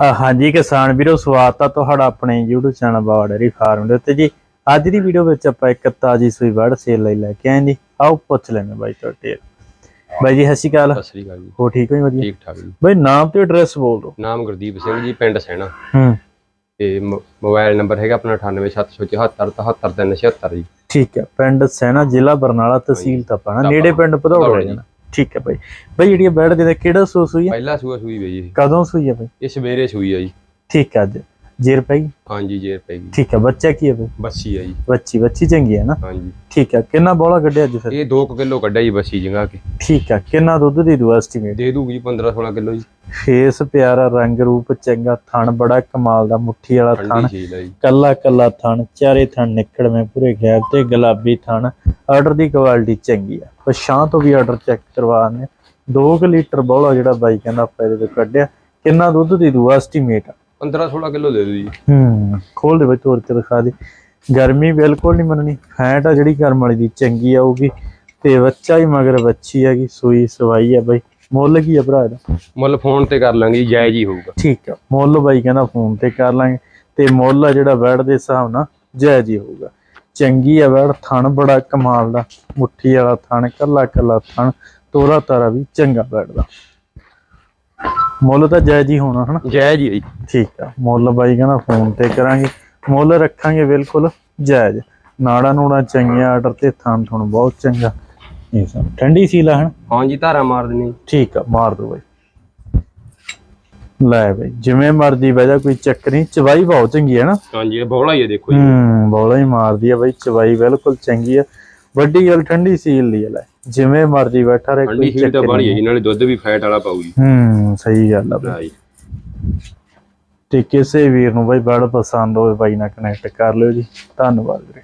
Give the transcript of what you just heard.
ਹਾਂਜੀ ਕਿਸਾਨ ਵੀਰੋ ਸਵਾਗਤ ਆ ਤੁਹਾਡਾ ਆਪਣੇ YouTube channel Bawa dairy farm ਦੇ ਉੱਤੇ ਜੀ। ਅੱਜ ਦੀ ਵੀਡੀਓ ਵਿੱਚ ਆਪਾਂ ਇੱਕ ਤਾਜੀ ਸੂਈ ਵੜ ਸੇਲ ਲਈ ਲੈ ਕੇ ਆਏ ਜੀ। ਆਓ ਪੁੱਛ ਲੈਣੇ ਬਾਈ ਤੁਹਾਡੇ। ਬਾਈ ਜੀ ਸਤਿ ਸ਼੍ਰੀ ਅਕਾਲ। ਸਤਿ ਸ੍ਰੀ ਅਕਾਲ ਜੀ। ਹੋ ਠੀਕ ਹੋ ਜੀ ਵਧੀਆ? ਠੀਕ ਠਾਕ ਜੀ। ਬਾਈ ਨਾਮ ਤੇ ਐਡਰੈਸ ਬੋਲ ਦਿਓ। ਨਾਮ ਗੁਰਦੀਪ ਸਿੰਘ ਜੀ ਪਿੰਡ ਸੈਣਾ। ਹੂੰ। ਤੇ ਮੋਬਾਈਲ ਨੰਬਰ ਹੈਗਾ ਆਪਣਾ 98774 77376 ਜੀ। ਠੀਕ ਹੈ ਪਿੰਡ ਸੈਨਾ ਜ਼ਿਲ੍ਹਾ ਬਰਨਾਲਾ ਤਹਿਸੀਲ ਤਪਾਣਾ ਤਪਾ। ਨੇੜੇ ਪਿੰਡ ਭਦੌੜ ਭਦੌੜ ਹੋ ਜਾਣਾ ਠੀਕ ਹੈ ਬਾਈ ਬਾਈ ਜਿਹੜੀ ਬੈੜ ਦੇ ਕਿਹੜਾ ਸੂ ਸੂਈ ਹੈ? ਪਹਿਲਾ ਸੂਆ ਸੂਈ ਬਈ ਇਹ। ਕਦੋਂ ਸੂਈ ਹੈ ਬਾਈ ਇਹ ਸਵੇਰੇ ਸੂਈ ਆ ਜੀ। ਠੀਕ ਹੈ ਅੱਜ। ਜੇਰ ਪਈ ਹਾਂਜੀ ਜੇਰ ਪੈ ਗਈ। ਠੀਕ ਹੈ ਬੱਚਾ ਕੀ ਹੈ ਬਾਈ ਬੱਸੀ ਆ ਜੀ। ਬੱਚੀ ਬੱਚੀ ਚੰਗੀ ਹੈ ਨਾ? ਹਾਂਜੀ। ਠੀਕ ਹੈ ਕਿੰਨਾ ਬੋਲਾ ਕੱਢਿਆ ਅੱਜ ਫਿਰ? ਇਹ 2 ਕਿਲੋ ਕੱਢਿਆ ਜੀ ਬੱਸੀ ਜਗਾ ਕੇ। ਠੀਕ ਹੈ ਕਿੰਨਾ ਦੁੱਧ ਦੀ ਦੂ ਐਸਟੀਮੇਟ? ਦੇ ਦੂਗੀ ਜੀ 15 16 ਕਿਲੋ ਜੀ। ਫੇਸ ਪਿਆਰਾ ਰੰਗ ਰੂਪ ਚੰਗਾ ਥਣ ਬੜਾ ਕਮਾਲ ਦਾ ਮੁੱਠੀ ਵਾਲਾ ਥਣ। ਜੀ। ਕੱਲਾ ਕੱਲਾ ਥਣ ਚਾਰੇ ਥਣ ਨਿਕੜਵੇਂ ਪੂਰੇ ਗੈਰ ਤੇ ਗੁਲਾਬੀ ਥਣ। ਆਰਡਰ ਦੀ ਕੁਆਲਿਟੀ ਚੰਗੀ ਆ। ਪਛਾਂ ਤੋਂ ਵੀ ਆਰਡਰ ਚੈੱਕ ਕਰਵਾਣੇ 2 ਲੀਟਰ ਬੋਲਾ ਜਿਹੜਾ ਬਾਈ ਕਹਿੰਦਾ ਆਪਾਂ ਇਹਦੇ ਤੋਂ ਕੱਢਿਆ। ਕਿੰਨਾ ਦੁੱਧ ਦੀ ਦੂ ਐਸਟੀਮੇਟ 15 16 ਕਿਲੋ ਦੇ ਦੂ ਜੀ। ਹੂੰ ਖੋਲ ਦੇ ਬਈ ਤੋੜ ਕੇ ਦਿਖਾ ਦੇ। ਗਰਮੀ ਬਿਲਕੁਲ ਨਹੀਂ ਮੰਨਣੀ। ਫੈਟ ਆ ਜਿਹੜੀ ਕਰਮ ਵਾਲੀ ਦੀ ਚੰਗੀ ਆਊਗੀ। ਤੇ ਬੱਚਾ ਹੀ ਮਗਰ ਬੱਚੀ ਹੈਗੀ ਸੂਈ ਸਵਾਈ ਆ ਬਈ। ਮੁੱਲ ਕੀ ਆ ਭਰਾ ਇਹਦਾ? ਮੁੱਲ ਫੋਨ ਤੇ ਕਰ ਲਾਂਗੇ ਜੀ ਜਾਇਜ਼ ਹੀ ਹੋਊਗਾ। ਠੀਕ ਆ ਮੁੱਲ ਬਾਈ ਕਹਿੰਦਾ ਫੋਨ ਤੇ ਕਰ ਲਾਂਗੇ। ਤੇ ਮੁੱਲ ਆ ਜਿਹੜਾ ਬੈਡ ਦੇ ਹਿਸਾਬ ਨਾਲ ਜਾਇਜ਼ ਹੀ ਹੋਊਗਾ। ਚੰਗੀ ਆ ਬੈਡ ਥਣ ਬੜਾ ਕਮਾਲ ਦਾ। ਮੁੱਠੀ ਵਾਲਾ ਥਣ ਕੱਲਾ ਕੱਲਾ ਥਣ ਤੋਰਾ ਤਾਰਾ ਵੀ ਚੰਗਾ ਬੈਡ ਦਾ। ਮੁੱਲ ਤਾਂ ਜਾਇਜ਼ ਹੀ ਹੋਣਾ ਹਨਾ? ਜਾਇਜ਼ ਹੀ ਜੀ। ਠੀਕ ਆ ਮੁੱਲ ਬਾਈ ਕਹਿੰਦਾ ਫੋਨ ਤੇ ਕਰਾਂਗੇ। ਮੁੱਲ ਰੱਖਾਂਗੇ ਬਿਲਕੁਲ ਜਾਇਜ਼। ਨਾੜਾ ਨੂੜਾ ਚੰਗੀਆਂ ਆਰਡਰ ਤੇ ਥਣ ਥਣ ਬਹੁਤ ਚੰਗਾ। ਇਹ ਸਭ ਠੰਡੀ ਸੀਲਾ ਹਨ? ਹਾਂਜੀ ਧਾਰਾ ਮਾਰ ਦੇਣੀ ਠੀਕ ਆ ਮਾਰ ਦੋ ਬਾਈ। ਲੈ ਬਾਈ ਜਿਵੇਂ ਮਰਦੀ ਬਹਿ ਜਾ ਕੋਈ ਚੱਕਰ ਨਹੀਂ। ਚਵਾਈ ਬਹੁਤ ਚੰਗੀ ਹੈ ਨਾ ਹਾਂਜੀ ਇਹ ਬੋਲਾ ਹੀ ਦੇਖੋ ਜੀ। ਹੂੰ ਬੋਲਾ ਹੀ ਮਾਰਦੀ ਆ ਬਾਈ ਚਵਾਈ ਬਿਲਕੁਲ ਚੰਗੀ ਆ। ਵੱਡੀ ਗੱਲ ਠੰਡੀ ਸੀਲ ਆ ਲੈ। ਜਿਵੇਂ ਮਰਦੀ ਬੈਠਾ ਰਹੇ ਕੋਈ ਛੀਲ ਤਾਂ ਚੱਕਰ ਬਾੜੀ ਹੈ ਜੀ ਨਾਲੇ ਦੁੱਧ ਵੀ ਫੈਟ ਵਾਲਾ ਪਾਊਗੀ। ਹੂੰ ਸਹੀ ਗੱਲ ਆ ਬਾਈ। ਜੀ ਤੇ ਕਿਸੇ ਵੀਰ ਨੂੰ ਬਾਈ ਬੜਾ ਪਸੰਦ ਹੋਵੇ ਬਾਈ ਨਾਲ ਕਨੈਕਟ ਕਰ ਲਿਓ ਜੀ। ਧੰਨਵਾਦ ਵੀਰੇ।